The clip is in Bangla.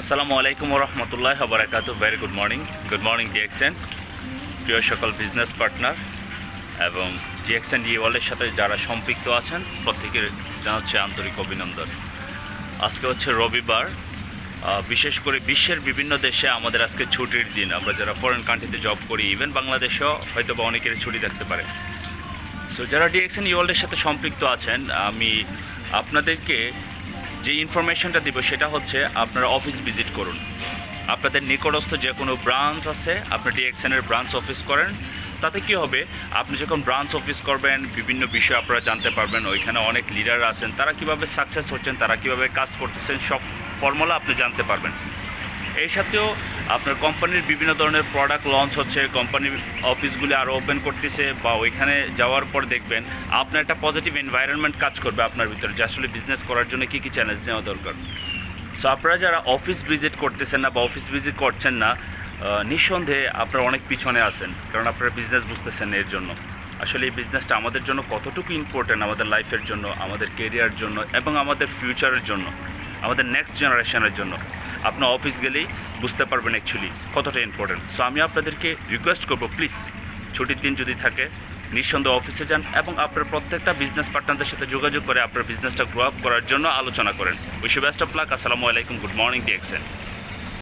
আসসালামু আলাইকুম রহমতুল্লাহ বারাকাতু very good morning good morning DXN প্রিয় সকল বিজনেস পার্টনার এবং ডিএক্সএন ডি ওয়ার্ল্ডের সাথে যারা সম্পৃক্ত আছেন, প্রত্যেকের জানাচ্ছে আন্তরিক অভিনন্দন। আজকে হচ্ছে রবিবার বিশেষ করে বিশ্বের বিভিন্ন দেশে আমাদের আজকে ছুটির দিন। আমরা যারা ফরেন কান্ট্রিতে জব করি ইভেন বাংলাদেশেও হয়তো বা অনেকের ছুটি থাকতে পারে। সো যারা ডিএক্সএন ওয়ার্ল্ডের সাথে সম্পৃক্ত আছেন, আমি আপনাদেরকে যে ইনফরমেশনটা দিব সেটা হচ্ছে আপনারা অফিস ভিজিট করুন। আপনাদের নিকটস্থ যে কোনো ব্রাঞ্চ আছে, আপনি ডিএক্সএনের ব্রাঞ্চ অফিস করেন। তাতে কি হবে? আপনি যখন ব্রাঞ্চ অফিস করবেন, বিভিন্ন বিষয় আপনারা জানতে পারবেন। ওইখানে অনেক লিডার আছেন। তারা কীভাবে সাকসেস হচ্ছেন, তারা কীভাবে কাজ করতেছেন, সব ফর্মুলা আপনি জানতে পারবেন। এই সাথেও আপনার কোম্পানির বিভিন্ন ধরনের প্রোডাক্ট লঞ্চ হচ্ছে, কোম্পানির অফিসগুলি আরও ওপেন করতেছে বা ওইখানে যাওয়ার পর দেখবেন আপনার একটা পজিটিভ এনভায়রনমেন্ট কাজ করবে আপনার ভিতরে, যে আসলে বিজনেস করার জন্য কী কী চ্যালেঞ্জ নেওয়া দরকার। সো আপনারা যারা অফিস ভিজিট করতেছেন না বা অফিস ভিজিট করছেন না নিঃসন্দেহে আপনারা অনেক পিছনে আছেন, কারণ আপনারা বিজনেস বুঝতেছেন এর জন্য। আসলে এই বিজনেসটা আমাদের জন্য কতটুকু ইম্পর্টেন্ট আমাদের লাইফের জন্য, আমাদের কেরিয়ার জন্য এবং আমাদের ফিউচারের জন্য, আমাদের নেক্সট জেনারেশনের জন্য। আপনার অফিস গেলেই বুঝতে পারবেন অ্যাকচুয়ালি কতটা ইম্পর্টেন্ট সো আমি আপনাদেরকে রিকোয়েস্ট করব প্লিজ ছুটির দিন যদি থাকে, নিঃসন্দেহ অফিসে যান এবং আপনার প্রত্যেকটা বিজনেস পার্টনারদের সাথে যোগাযোগ করে আপনার বিজনেসটা গ্রো আপ করার জন্য আলোচনা করেন। উইশ বেস্ট অফ লাক আসসালামু আলাইকুম গুড মর্নিং ডিএক্সেন